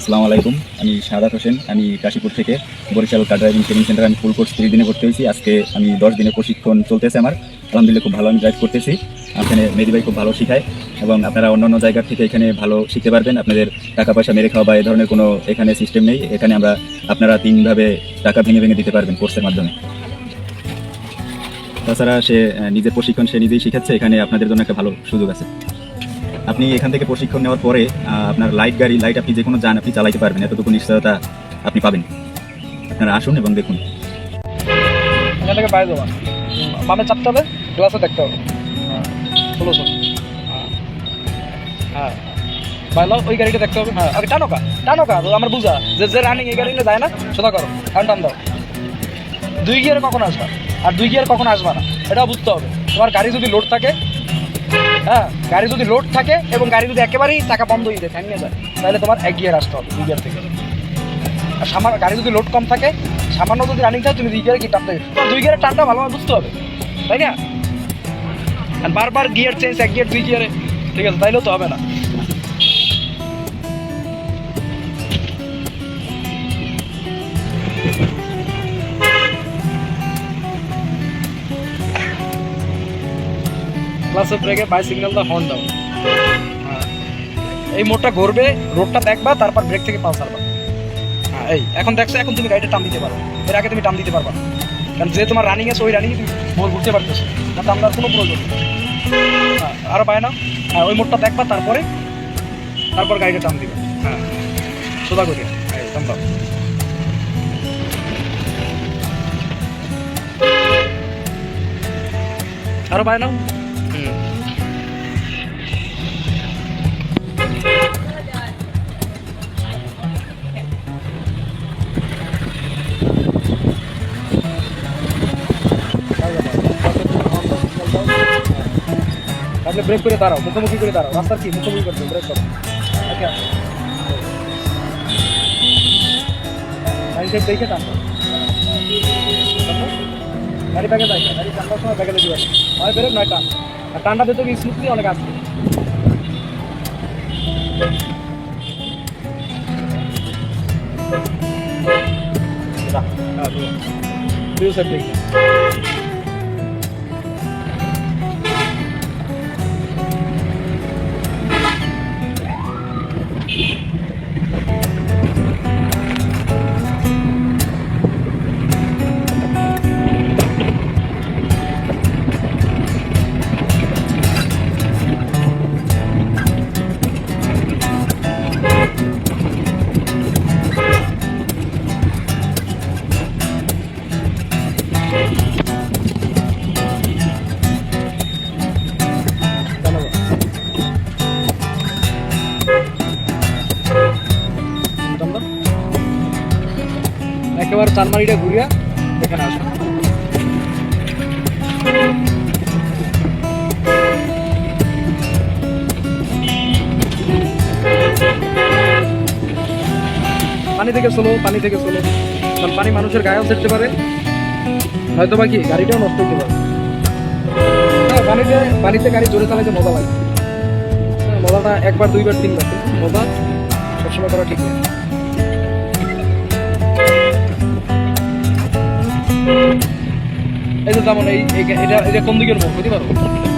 আসসালামু আলাইকুম। আমি শাহাদাত হোসেন। আমি কাশীপুর থেকে বরিশাল কার ড্রাইভিং ট্রেনিং সেন্টারে আমি ফুল কোর্স দিনে ভর্তি হয়েছি। আজকে আমি দশ দিনের প্রশিক্ষণ চলতেছে আমার। আলহামদুলিল্লাহ খুব ভালো আমি ড্রাইভ করতেছি। এখানে মেদি ভাই খুব ভালো শেখায় এবং আপনারা অন্যান্য জায়গার থেকে এখানে ভালো শিখতে পারবেন। আপনাদের টাকা পয়সা মেরে খাওয়া বা এই ধরনের কোনো এখানে সিস্টেম নেই। এখানে আমরা আপনারা তিনভাবে টাকা ভেঙে ভেঙে দিতে পারবেন কোর্সের মাধ্যমে। তাছাড়া সে নিজের প্রশিক্ষণ সে নিজেই শিখাচ্ছে। এখানে আপনাদের জন্য একটা ভালো সুযোগ আছে। আপনি এখান থেকে প্রশিক্ষণ নেওয়ার পরে আপনার লাইট গাড়ি লাইট আপনি যে কোনো যান, আপনি চালাইতে পারবেন। এতটুকু নিশ্চয়তা আপনি পাবেন। আপনারা আসুন এবং দেখুন। এখান থেকে বাইরে যাবা বামে চাপতে হবে গ্লাসে দেখতে হবে। হ্যাঁ ষোলো ষোলো। হ্যাঁ হ্যাঁ বাইলো ওই গাড়িটা দেখতে হবে। হ্যাঁ আগে টানো কা আমার বুঝা। যে যে রানিং এই গাড়ি যায় না, সোজা করো, টান টান দাও। দুই গিয়ারে কখন আসবা? আর দুই গিয়ার কখন আসবা না? এটাও বুঝতে হবে। তোমার গাড়ি যদি লোড থাকে হ্যাঁ গাড়ি যদি লোড থাকে এবং গাড়ি যদি একেবারেই টাকা বন্ধ হয়ে যায় নিয়ে যায়, তাহলে তোমার এক গিয়ার আসতে হবে, দুই গিয়ার থেকে। আর সামান্য গাড়ি যদি লোড কম থাকে, সামান্য যদি রানিং থাকে, তুমি দুই গিয়ারে কি টানতে তোমার দুই গিয়ারে টানটা ভালোভাবে বুঝতে হবে, তাই না? বারবার গিয়ার চেঞ্জ এক গিয়ার দুই গিয়ারে ঠিক আছে, তাইলেও তো হবে না। ক্লাসে ব্রেকে বাই সিগন্যাল দা হর্ন দাও। হ্যাঁ। এই মোড়টা ঘুরবে, রোডটা দেখবা, তারপর ব্রেক থেকে পাল ছাড়বা। হ্যাঁ এই, এখন দেখছ, এখন তুমি গাড়িটা টান দিতে পারো। এর আগে তুমি টান দিতে পারবা। কারণ যে তোমার রানিং আছে, ওই রানিংয়ে তুমি মোড় ঘুরতে পারতেছো। না টানার কোনো প্রয়োজন হ্যাঁ আরও পায় না? হ্যাঁ ওই মোড়টা দেখবা, তারপরে, তারপর গাড়িটা টান দিবে। হ্যাঁ। সোজা করিয়া হ্যাঁ টান দাও। আরও পায় না? তাহলে ব্রেক করে দাঁড়াও মুখোমুখি করে দাঁড়াও। রাস্তার কি? মুখোমুখি করতে ব্রেক করো। আচ্ছা। দেখে টানবো? গাড়ি ব্যাগে না, গাড়ি টানবার সময় ব্যাগে লেগে যাবে হয় নয় টান আর টানটা দিতে স্মুথলি অনেক আসবে। দুই সাইড একেবারে চানমারিটা ঘুরিয়া এখানে আসো পানি থেকে চলো পানি থেকে চলো। কারণ পানি মানুষের গায়েও থাকতে পারে। হয়তো বা কি গাড়িটাও নষ্ট হতে পারে। হ্যাঁ, পানিতে পানিতে গাড়ি জোরে চালাইতে মজা লাগে। হ্যাঁ, মজাটা একবার দুইবার তিনবার। মজা সবসময় করা ঠিক নেই এই যে এই এটা এটা কোন দিকের মুখ? বুঝতে পারো?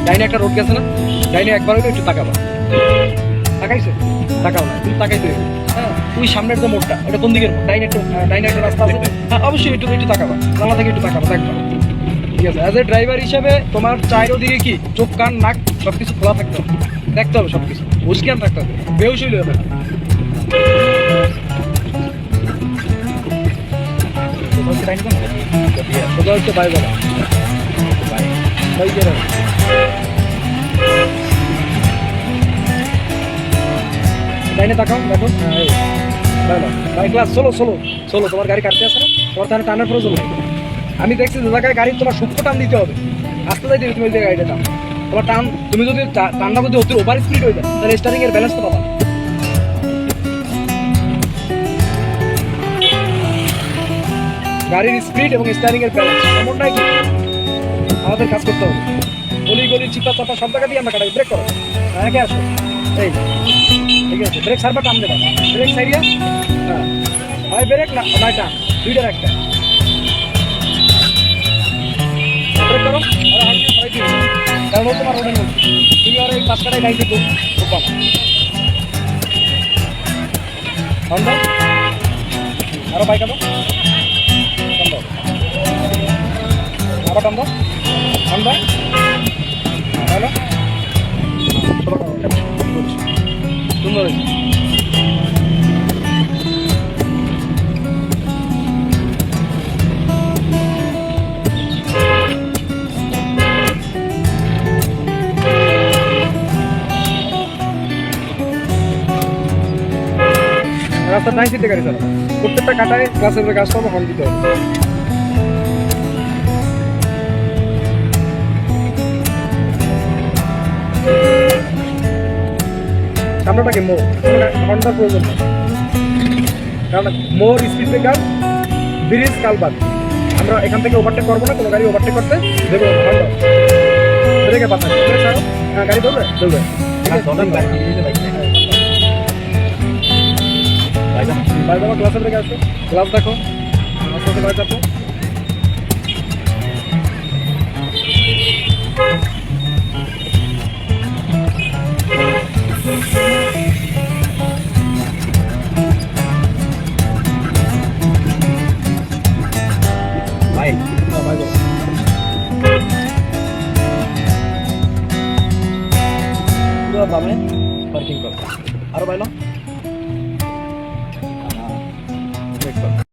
ডাইনে একটা রোড গেছে না? ডাইনে একবার হইলে একটু তাকাবা। তাকাইছে? তাকাও না তুমি তাকাইতে হ্যাঁ তুই সামনের যে মোড়টা, ওটা কোন দিকের মোড়? ডাইনে একটু ডাইনে একটা রাস্তা আছে। হ্যাঁ অবশ্যই একটু একটু তাকাবা। জানলা থেকে একটু তাকাবা, দেখবা। ঠিক আছে অ্যাজ এ ড্রাইভার হিসেবে তোমার চাইরো দিকে কি? চোখ, কান, নাক সব কিছু খোলা থাকতে হবে। দেখতে হবে সব কিছু হুসকিয়ান থাকতে হবে। বেউস হইলে হবে তাকাও দেখো চলো চলো চলো তোমার গাড়ি কাটতে আসছে না তোমার তাহলে টানার প্রয়োজন নেই আমি দেখছি যে জায়গায় গাড়ি তোমার সূক্ষ্ম টান দিতে হবে আস্তে যাইতে তুমি গাড়িটা টান তোমার টান তুমি যদি টানটা যদি অতি ওভার স্পিড হয়ে যায়, তাহলে স্টারিং এর ব্যালেন্স তো পাবা গাড়ির স্পিড এবং স্টারিং এর ব্যালেন্স এমনটাই আমাদের কাজ করতে হবে। গলি গলি, চিপা চাপা, সব জায়গা দিয়ে আমরা কাটাই। ব্রেক করো। হ্যাঁ আসো। এই, ঠিক আছে। ব্রেক সারবা টান দেবা। ব্রেক সাইরিয়া হ্যাঁ। হয় ব্রেক না নয় টান। দুইটার একটা। ব্রেক করো কারণ ও তোমার রোডের মধ্যে তুমি আর এই পাঁচটায় গাড়িতে খুব খুব কম আরও বাইক আনো। আবার বন্ধ বন্ধ হ্যালো সুন্দর হয়েছে। রাস্তার নাই দিতে গাড়ি স্যার প্রত্যেকটা কাটায় গাছের গাছ পাবো হর্ন দিতে হবে। সামনেটাকে মোর মানে হর্নটার প্রয়োজন নেই। কারণ মোর স্পিড ব্রেকার ব্রিজ কালবাদ। আমরা এখান থেকে ওভারটেক করব না কোনো গাড়ি ওভারটেক করতে দেবো হর্ন ব্রেকে পাতা হ্যাঁ গাড়ি ধরবে? ধরবে। ঠিক আছে চলেন বাইক নিয়ে যেতে বাইক নেই। বাইক পুরো বামে পার্কিং করো আরও বাইলো